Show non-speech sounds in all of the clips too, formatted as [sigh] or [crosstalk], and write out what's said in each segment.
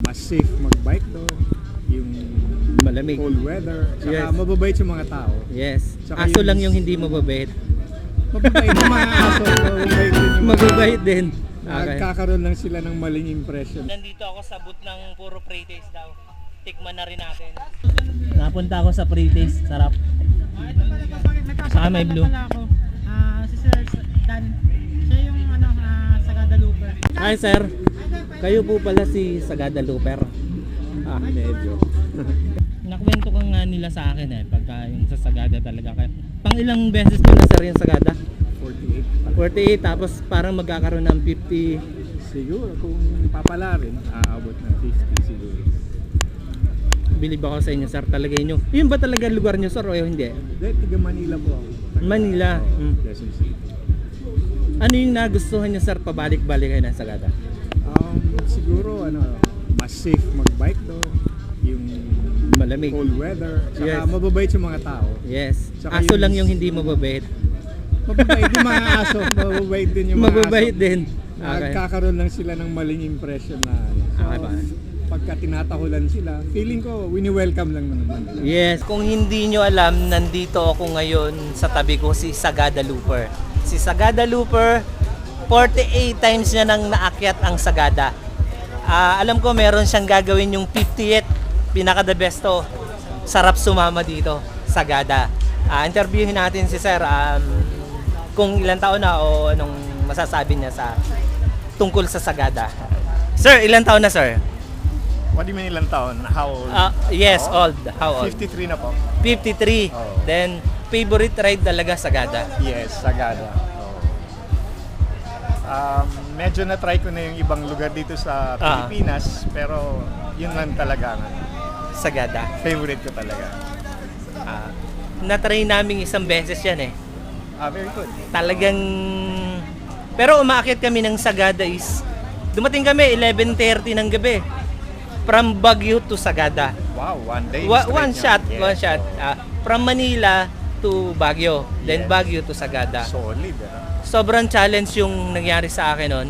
mas safe mag-bike doon. Yung Malamig. cold weather. Saka Yes. mababait yung mga tao. Yes. Tsaka Aso yung- lang yung hindi mababait. Mababait yung mga [laughs] aso. Mababait din yung mga Mababait din. Okay. Nagkakaroon lang sila ng maling impression. Nandito ako sa booth ng puro pre-taste daw. Tikman na rin natin. Napunta ako sa pre-taste. Sarap. Saka may blue. Pala ako. Ah, si Sir Dan. Siya yung ano, ah, Sagada Looper. Hi sir. Kayo po pala si Sagada Looper. Ah, medyo. [laughs] Nakwento ka nga nila sa akin eh, pagka yung sa Sagada talaga kayo. Pang ilang beses nyo na sir yung Sagada? 48. 48 tapos parang magkakaroon ng 50. Siguro kung papala rin, aabot ng 50 siguro. Bilib ako sa inyo sir talaga inyo. Yun ba talaga lugar nyo sir o hindi? Dahil tiga Manila po ako. Taga- Manila. Oo, Mm. Quezon City. Ano yung nagustuhan nyo sir pabalik-balik kayo ng Sagada? Um, siguro ano, mas safe mag-bike doon. Yung Malamig. cold weather. Saka Yes. mababait yung mga tao. Yes. Tsaka Aso yung- lang yung hindi mababait. Mababait yung mga aso. Mababait din yung mga Mababait aso. din. Okay. Nagkakaroon lang sila ng maling impression na ano. So, Okay ba? pagka tinatahulan sila, feeling ko, wini-welcome lang naman. Yes. Kung hindi nyo alam, nandito ako ngayon sa tabi ko si Sagada Looper. Si Sagada Looper, 48 times niya nang naakyat ang Sagada. Ah, alam ko meron siyang gagawin yung 50th, pinaka the best to. Sarap sumama dito, Sagada. Ah, interviewin natin si Sir um, kung ilang taon na o anong masasabi niya sa tungkol sa Sagada. Sir, ilang taon na sir? What do you mean ilang taon? How old? Ah, yes, old. How old? 53 na po. 53. Oo. Then, favorite ride talaga Sagada. Yes, Sagada. Oo. Um, medyo na-try ko na yung ibang lugar dito sa Ah. Pilipinas, pero yun lang talaga ang ano, Sagada. favorite ko talaga. Ah, na-try namin isang beses yan eh. Ah, very good. Talagang... Pero umaakit kami ng Sagada is... Dumating kami 11.30 ng gabi. From Baguio to Sagada. Wow, one day. Wa- straight one shot, Yes. one shot. Ah, from Manila to Baguio. Then Yes. Baguio to Sagada. Solid, ano? Sobrang challenge yung nangyari sa akin nun.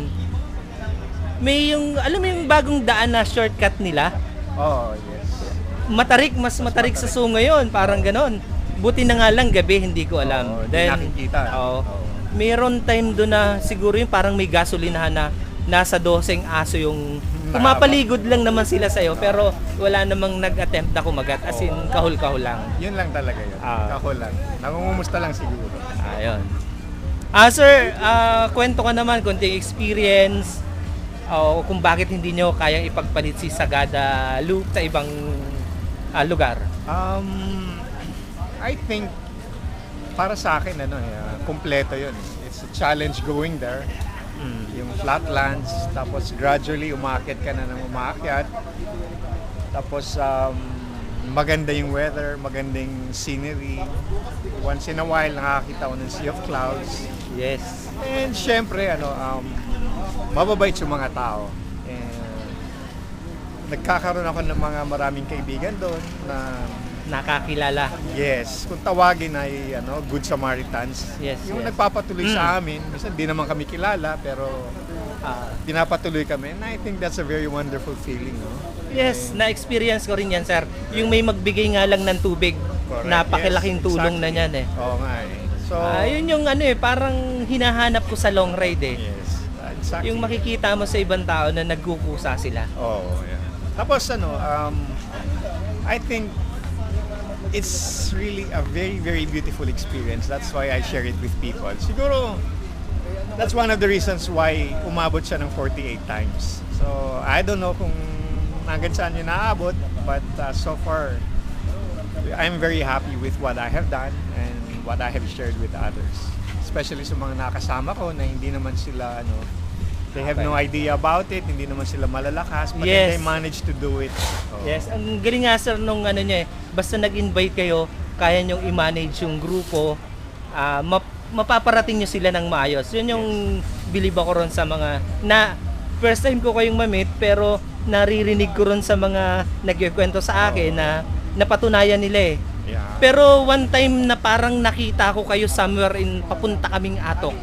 May yung, alam mo yung bagong daan na shortcut nila? Oh, yes. Matarik, mas matarik sa sungo yun, parang ganon. Buti na nga lang gabi, hindi ko alam. Oo, di nakikita. Oo. Oo. Meron time doon na siguro yung parang may gasolinahan na nasa doseng aso yung pumapaligod lang naman sila sa'yo pero wala namang nag-attempt na kumagat as in kahul-kahul lang. Yun lang talaga yun. Ah. Kako lang. Nangungumusta lang siguro. Ayun. Ah, sir, ah, kwento ka naman konting experience o kung bakit hindi nyo kayang ipagpalit si Sagada Loop sa ibang ah, lugar. Um, I think para sa akin ano, eh, ah, kumpleto 'yun. It's a challenge going there. Yung flatlands, tapos gradually umakyat ka na ng umakyat. Tapos um, maganda yung weather, magandang scenery. Once in a while nakakita ko ng sea of clouds. Yes. And syempre ano, um, mababait yung mga tao. And nagkakaroon ako ng mga maraming kaibigan doon na Nakakilala. Yes, kung tawagin ay ano, Good Samaritans. Yes, Yung yes. nagpapatuloy Mm. sa amin, minsan di naman kami kilala pero Ah, pinapatuloy kami. And I think that's a very wonderful feeling, no? yes, na-experience ko rin yan, sir. Yung may magbigay nga lang ng tubig. Correct. Napakilaking Yes, tulong na exactly. niyan eh. Oo nga eh. So, Ah, yun yung ano eh, parang hinahanap ko sa long ride eh. yes, exactly. Yung makikita mo sa ibang tao na nagkukusa sila. Oo, yeah. Tapos ano, um, I think it's really a very, very beautiful experience. That's why I share it with people. Siguro, that's one of the reasons why umabot siya ng 48 times. So, I don't know kung hanggang saan yun naabot, but uh, so far, I'm very happy with what I have done and what I have shared with others. Especially sa mga nakasama ko na hindi naman sila, ano, they have no idea about it, hindi naman sila malalakas, but Yes. they managed to do it. Oo. Yes, ang galing nga sir nung ano niya eh, basta nag-invite kayo, kaya niyong i-manage yung grupo, ah, map- mapaparating niyo sila ng maayos. Yun yung believe ako ron sa mga, na first time ko kayong mamit, pero naririnig ko ron sa mga nagkikwento sa akin na napatunayan nila eh. Yeah. Pero one time na parang nakita ko kayo somewhere in papunta kaming Atok.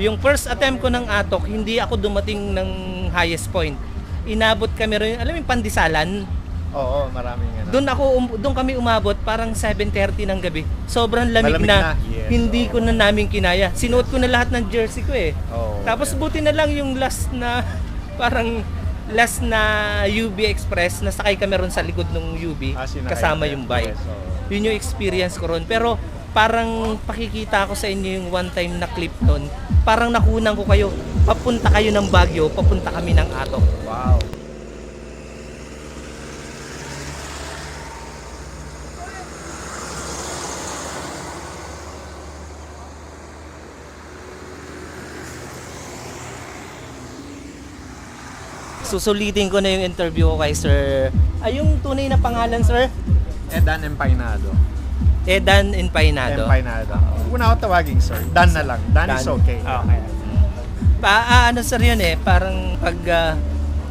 Yung first attempt ko ng Atok, hindi ako dumating ng highest point. inabot kami rin, alam mo yung pandisalan? Oo, maraming ano. Doon ako um, doon kami umabot parang 7:30 ng gabi. Sobrang lamig, Malamig na. na, yes, Hindi oo. ko na namin kinaya. Sinuot ko na lahat ng jersey ko eh. Oo, Tapos yeah. buti na lang yung last na [laughs] parang last na UB Express na sakay kami ron sa likod ng UB Ah, sinakay kasama yung bike. Yes, oo. Yun yung experience ko ron. Pero parang pakikita ko sa inyo yung one time na clip nun. Parang nakunan ko kayo. Papunta kayo ng Baguio, papunta kami ng Ato. Wow. Susulitin ko na yung interview ko kay Sir. Ay, yung tunay na pangalan, Sir? Edan Empainado. Edan Empainado. Empainado. Una ako tawagin, sir. Dan na lang. Dan, is Dan. okay. Okay. Pa, ah, ano sir yun eh, parang pag ah,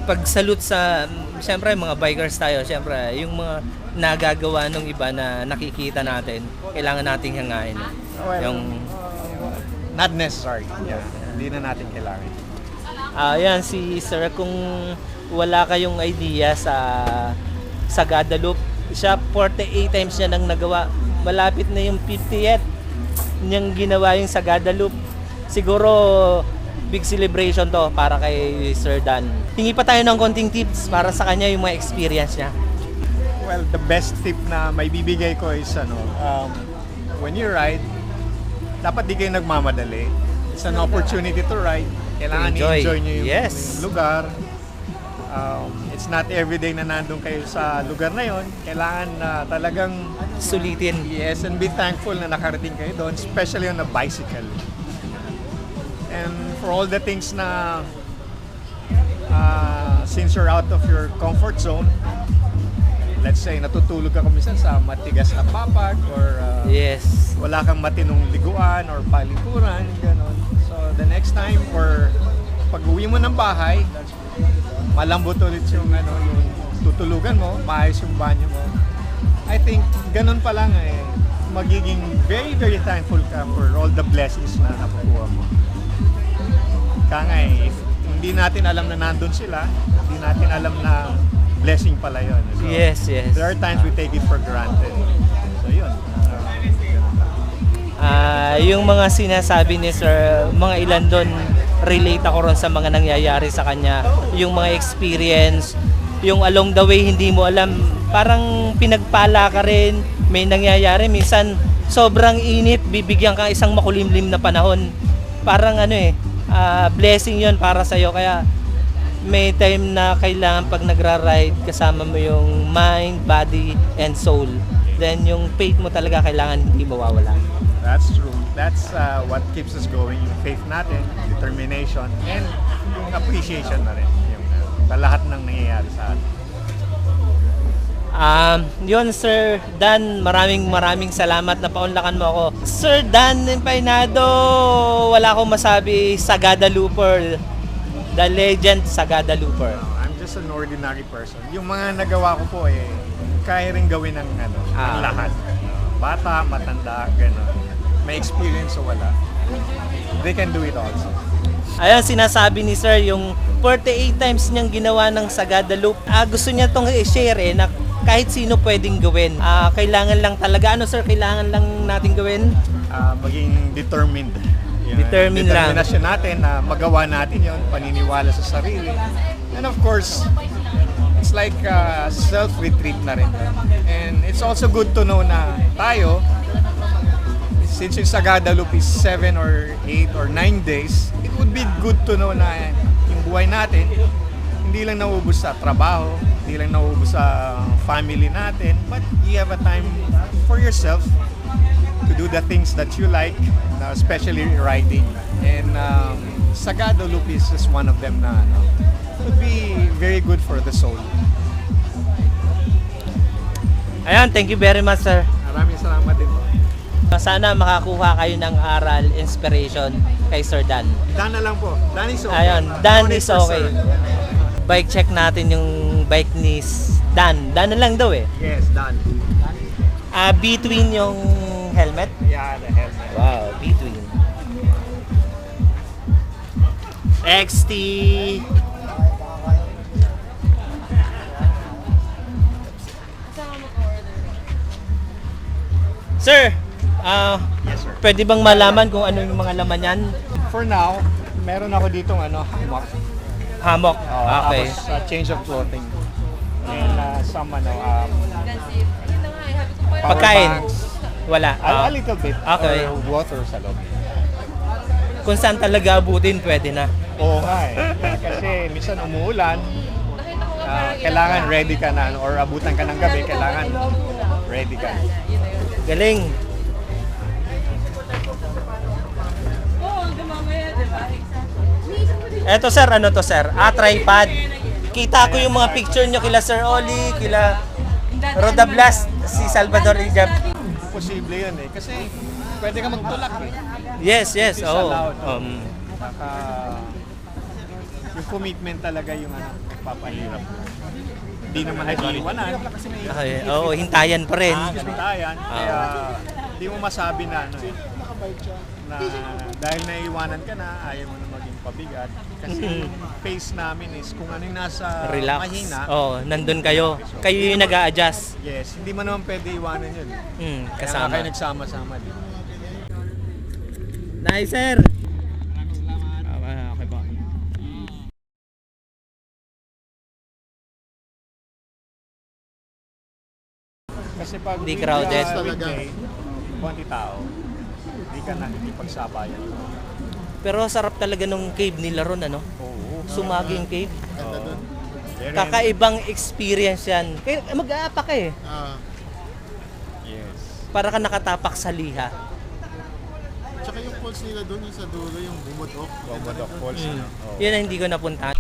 pag salute sa siyempre mga bikers tayo, siyempre yung mga nagagawa ng iba na nakikita natin, kailangan nating hangain. Well, yung Not necessary. Yeah. Hindi na natin kailangan. ah yan si sir kung wala kayong idea sa sa Guadalupe, siya 48 times niya nang nagawa. Malapit na yung 50th niyang ginawa yung sa Guadalupe. Siguro big celebration to para kay Sir Dan. Hingi pa tayo ng konting tips para sa kanya yung mga experience niya. Well, the best tip na may bibigay ko is ano, um, when you ride, dapat di kayo nagmamadali. It's an opportunity to ride. Kailangan enjoy. i-enjoy nyo yung Yes. lugar. Um, it's not everyday na nandun kayo sa lugar na yon. Kailangan na talagang Sulitin. yes and be thankful na nakarating kayo doon, especially on a bicycle. And for all the things na uh, since you're out of your comfort zone, let's say natutulog ka kumisan sa matigas na papag or uh, Yes. wala kang matinong liguan or palikuran, gano'n. So the next time or pag uwi mo ng bahay, malambot ulit yung ano yung tutulugan mo, maayos yung banyo mo. I think ganun pa lang eh magiging very very thankful ka for all the blessings na nakukuha mo. Kaya nga eh, if hindi natin alam na nandun sila, hindi natin alam na blessing pala yun. So, Yes, yes. There are times we take it for granted. So yun. Uh. Ah, yung mga sinasabi ni Sir, mga ilan doon relate ako ron sa mga nangyayari sa kanya. Yung mga experience, yung along the way hindi mo alam, parang pinagpala ka rin, may nangyayari. Minsan, sobrang init, bibigyan ka isang makulimlim na panahon. Parang ano eh, ah, blessing yon para sa'yo. Kaya may time na kailangan pag nagra-ride, kasama mo yung mind, body, and soul. Then yung faith mo talaga kailangan hindi mawawala. That's true. That's uh, what keeps us going. Yung faith natin, determination, and yung appreciation na rin. Yung, uh, sa lahat ng nangyayari sa atin. Um, yun Sir Dan, maraming maraming salamat na paunlakan mo ako. Sir Dan Empainado, wala akong masabi sa Guadaluper. The legend sa Guadaluper. Uh, I'm just an ordinary person. Yung mga nagawa ko po eh, kaya rin gawin ng, ano, ng Ah. lahat. Bata, matanda, gano'n. May experience o wala. They can do it also. Ayan, sinasabi ni Sir, yung 48 times niyang ginawa ng sa Guadalupe. Ah, gusto niya tong i-share eh, na kahit sino pwedeng gawin. Ah, kailangan lang talaga, ano Sir, kailangan lang natin gawin? uh, maging determined. Yun, Determined lang. Determinasyon natin na magawa natin yon paniniwala sa sarili. And of course, it's like uh, self-retreat na rin. And it's also good to know na tayo, since yung sa Guadalupe is 7 or 8 or 9 days, it would be good to know na yung buhay natin, hindi lang nauubos sa trabaho, hindi lang nauubos sa family natin, but you have a time for yourself to do the things that you like, na especially riding. And um, Sagado Loop is just one of them na ano, would be very good for the soul. Ayan, thank you very much Sir. Maraming salamat din po. Sana makakuha kayo ng aral, inspiration kay Sir Dan. Dan na lang po. Dan is okay. Ayun, Dan need is okay. Bike check natin yung bike ni Dan. Dan na lang daw eh. Yes, Dan. Ah, between yung helmet. Yeah, the helmet. Wow, between. XT! Sir, uh, yes, sir. pwede bang malaman kung ano yung mga laman yan? For now, meron ako dito ditong ano, hammock. Hammock? Uh, okay. Tapos uh, change of clothing. And uh, some ano, um, Pagkain. Banks, wala. A, Ah, a little bit. Okay. Or water sa loob. kung saan talaga abutin, pwede na. Oo nga eh. Kasi minsan umuulan, ah, kailangan ready ka na. Or abutan ka ng gabi, kailangan ready ka. Galing. Eto sir, ano to sir? Ah, tripod. Kita ko yung mga picture nyo kila Sir Oli, kila Roda Blast, si Salvador Ijab. Posible yun eh. Kasi pwede ka magtulak eh. Yes, yes. It's Oh. allowed. Um, Baka yung commitment talaga yung ano, papahirap. Hindi naman iwanan kasi may okay. Oo, hintayan pa rin. Ah, ganitayan. Kaya hindi mo masabi na ano eh. Na dahil naiiwanan ka na, ayaw mo na pabigat. Kasi yung pace namin is kung ano yung nasa Relax. mahina. Oh, nandun kayo. Kayo yung nag adjust Yes, hindi mo naman pwede iwanan yun. Hmm, Kaya nga kasama. kayo nagsama-sama din. Nice, sir. Okay po. Kasi pag Hindi crowded. uh, weekday, konti tao, hindi ka nakikipagsabayan. Pero sarap talaga nung cave nila ron, ano? Oo. Sumaging cave. Very- Kakaibang experience yan. Kaya mag-aapak ka eh. Yes. Para ka nakatapak sa liha. Tsaka yung falls nila doon, yung sa dulo, yung bumudok. Bobodok Falls. Mm. ano? Oo. Yun ang hindi ko napuntahan.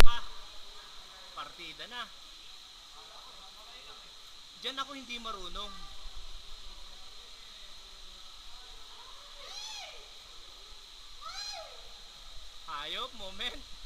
Partida na. Diyan ako hindi marunong. Moment.